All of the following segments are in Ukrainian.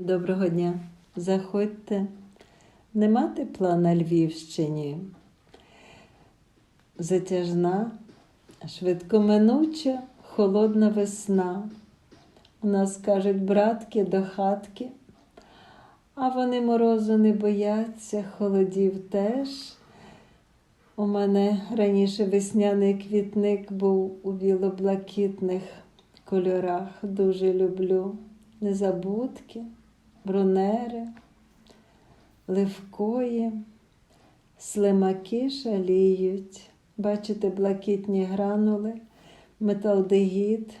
Доброго дня. Заходьте. Нема тепла на Львівщині. Затяжна, швидкоминуча, холодна весна. У нас кажуть братки до хатки, а вони морозу не бояться, холодів теж. У мене раніше весняний квітник був у біло-блакитних кольорах. Дуже люблю незабудки, бронери, ливкої, слимаки шаліють. Бачите, блакитні гранули, металдегід,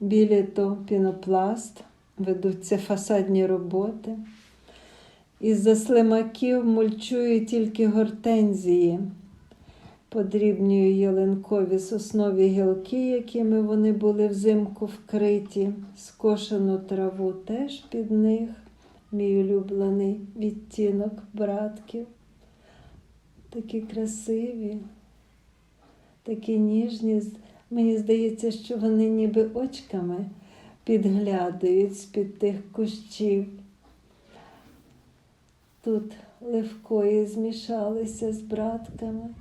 білі то пінопласт, ведуться фасадні роботи. Із-за слимаків мульчують тільки гортензії. Подрібнюю ялинкові соснові гілки, якими вони були взимку вкриті, скошену траву теж під них, мій улюблений відтінок братків. Такі красиві, такі ніжні. Мені здається, що вони ніби очками підглядають з-під тих кущів. Тут ливкої змішалися з братками.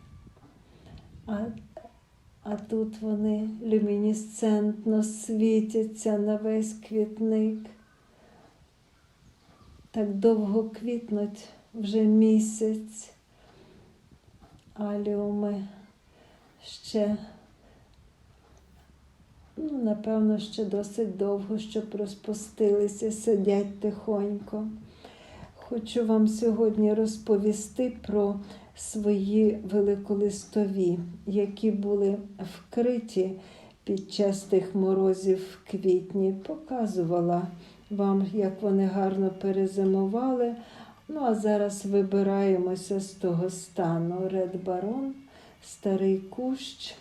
А, а тут вони люмінесцентно світяться на весь квітник. Так довго квітнуть вже місяць. Аліуми ще, ну, напевно, ще досить довго, щоб розпустилися, сидять тихонько. Хочу вам сьогодні розповісти про свої великолистові, які були вкриті під час тих морозів в квітні. Показувала вам, як вони гарно перезимували. Ну, а зараз вибираємося з того стану. Ред Барон, старий кущ.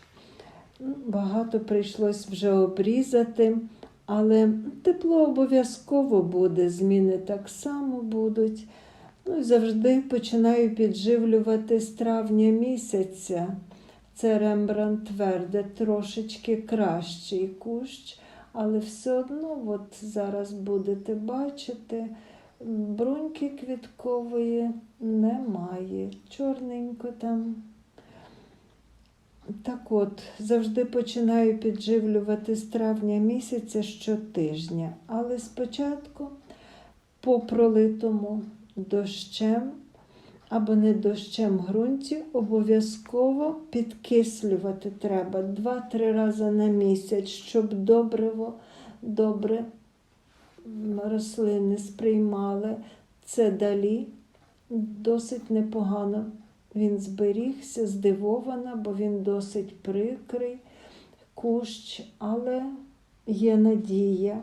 Багато прийшлось вже обрізати, але тепло обов'язково буде, зміни так само будуть. Ну і завжди починаю підживлювати з травня місяця. Це Рембрандт тверде, трошечки кращий кущ, але все одно, от зараз будете бачити, бруньки квіткової немає. Чорненько там. Так от, завжди починаю підживлювати з травня місяця щотижня, але спочатку по пролитому дощем або не дощем ґрунті обов'язково підкислювати треба 2-3 рази на місяць, щоб добриво, добре рослини сприймали. Це далі досить непогано. Він зберігся, здивована, бо він досить прикрий кущ, але є надія.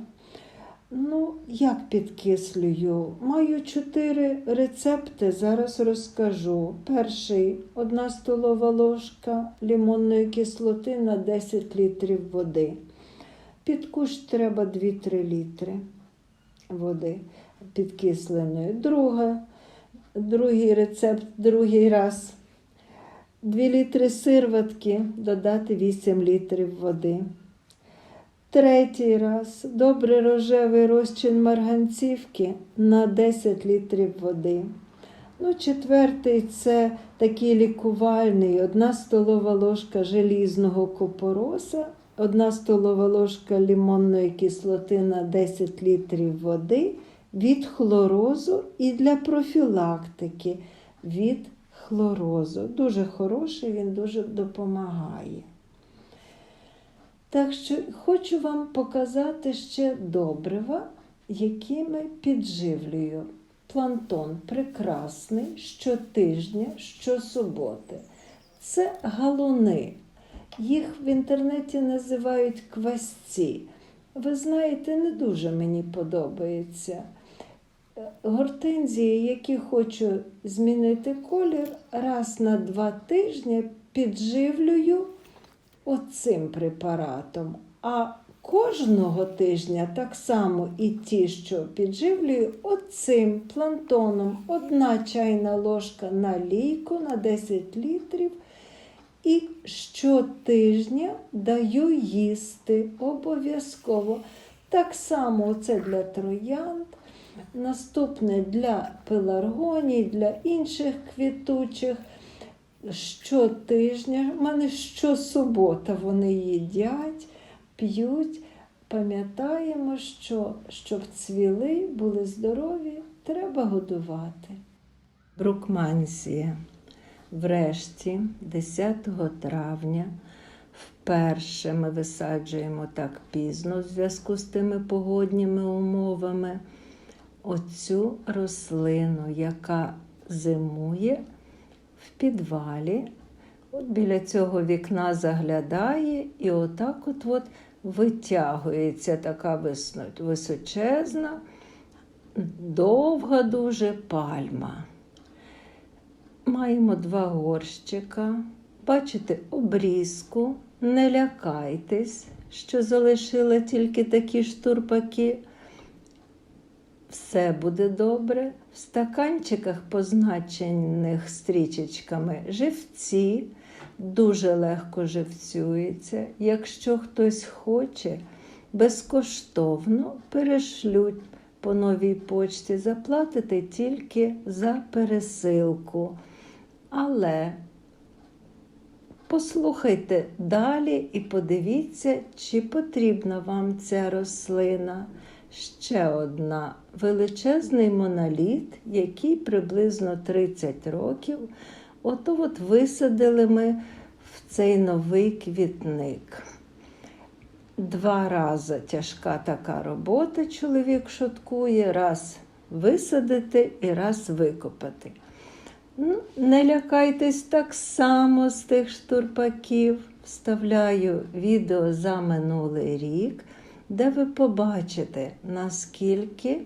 Ну, як підкислюю? Маю чотири рецепти, зараз розкажу. Перший одна столова ложка лимонної кислоти на 10 літрів води. Під кущ треба 2-3 літри води підкисленої. Друга, другий рецепт, другий раз. 2 літри сирватки, додати 8 літрів води. Третій раз добрий рожевий розчин марганцівки на 10 літрів води. Ну, Четвертий це такий лікувальний, одна столова ложка желізного купороса, одна столова ложка лимонної кислоти на 10 літрів води від хлорозу і для профілактики від хлорозу. Дуже хороший, він дуже допомагає. Так що хочу вам показати ще добрива, якими підживлюю. Плантон прекрасний щотижня, щосуботи. Це галуни. Їх в інтернеті називають квасці. Ви знаєте, не дуже мені подобається. Гортензії, які хочу змінити колір, раз на два тижні підживлюю оцим препаратом. А кожного тижня так само і ті, що підживлюю, оцим плантоном одна чайна ложка на лійку на 10 літрів. І щотижня даю їсти обов'язково. Так само це для троянд. Наступне для пеларгоній, для інших квітучих. Щотижня, в мене щосубота вони їдять, п'ють. Пам'ятаємо, що щоб цвіли, були здорові, треба годувати. Брукмансія. Врешті, 10 травня, вперше ми висаджуємо так пізно в зв'язку з тими погодніми умовами оцю рослину, яка зимує в підвалі. От біля цього вікна заглядає і отак от, от витягується така височезна, довга дуже пальма. Маємо два горщика. Бачите обрізку. Не лякайтесь, що залишила тільки такі штурпаки. Все буде добре. В стаканчиках, позначених стрічечками, живці дуже легко живцюється. Якщо хтось хоче, безкоштовно перешлють по новій почті, заплатите тільки за пересилку. Але послухайте далі і подивіться, чи потрібна вам ця рослина. Ще одна величезний моноліт, який приблизно 30 років. Ото от висадили ми в цей новий квітник. Два рази тяжка така робота, чоловік шуткує, раз висадити і раз викопати. Ну, не лякайтесь так само з тих штурпаків. Вставляю відео за минулий рік, де ви побачите, наскільки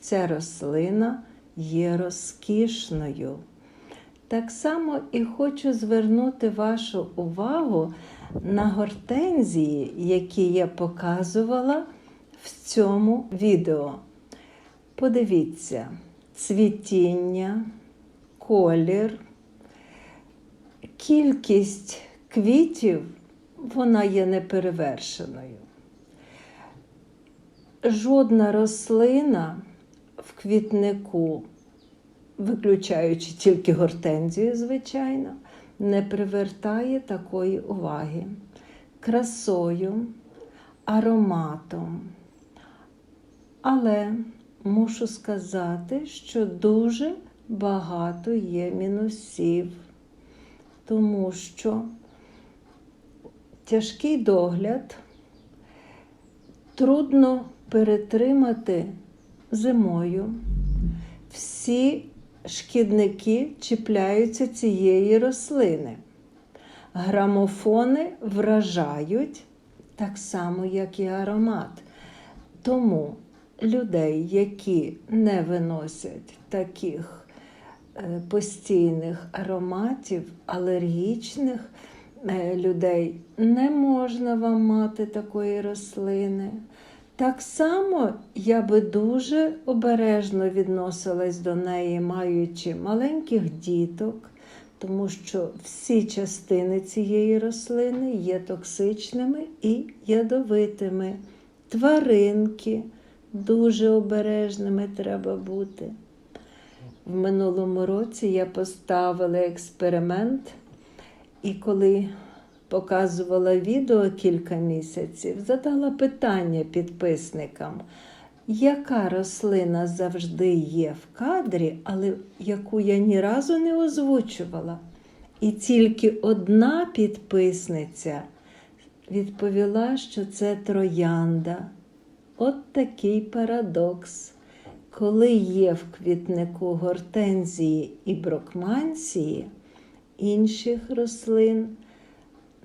ця рослина є розкішною. Так само і хочу звернути вашу увагу на гортензії, які я показувала в цьому відео. Подивіться, цвітіння, колір, кількість квітів, вона є неперевершеною. Жодна рослина в квітнику, виключаючи тільки гортензію, звичайно, не привертає такої уваги красою, ароматом. Але мушу сказати, що дуже багато є мінусів, тому що тяжкий догляд трудно перетримати зимою. Всі шкідники чіпляються цієї рослини. Грамофони вражають так само, як і аромат. Тому людей, які не виносять таких е, постійних ароматів, алергічних е, людей, не можна вам мати такої рослини. Так само я би дуже обережно відносилась до неї, маючи маленьких діток, тому що всі частини цієї рослини є токсичними і ядовитими. Тваринки дуже обережними треба бути. В минулому році я поставила експеримент, і коли показувала відео кілька місяців, задала питання підписникам, яка рослина завжди є в кадрі, але яку я ні разу не озвучувала. І тільки одна підписниця відповіла, що це троянда. От такий парадокс. Коли є в квітнику гортензії і брокмансії, інших рослин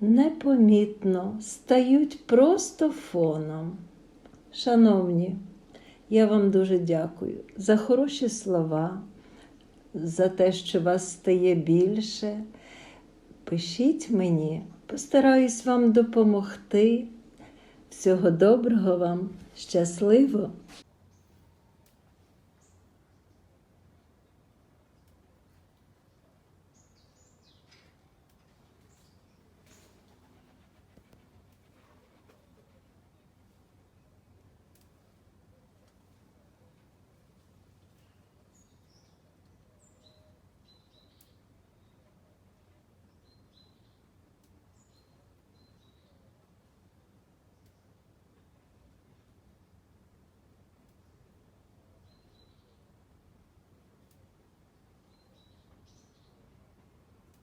непомітно стають просто фоном. Шановні, я вам дуже дякую за хороші слова, за те, що вас стає більше. Пишіть мені, постараюсь вам допомогти. Всього доброго вам, щасливо!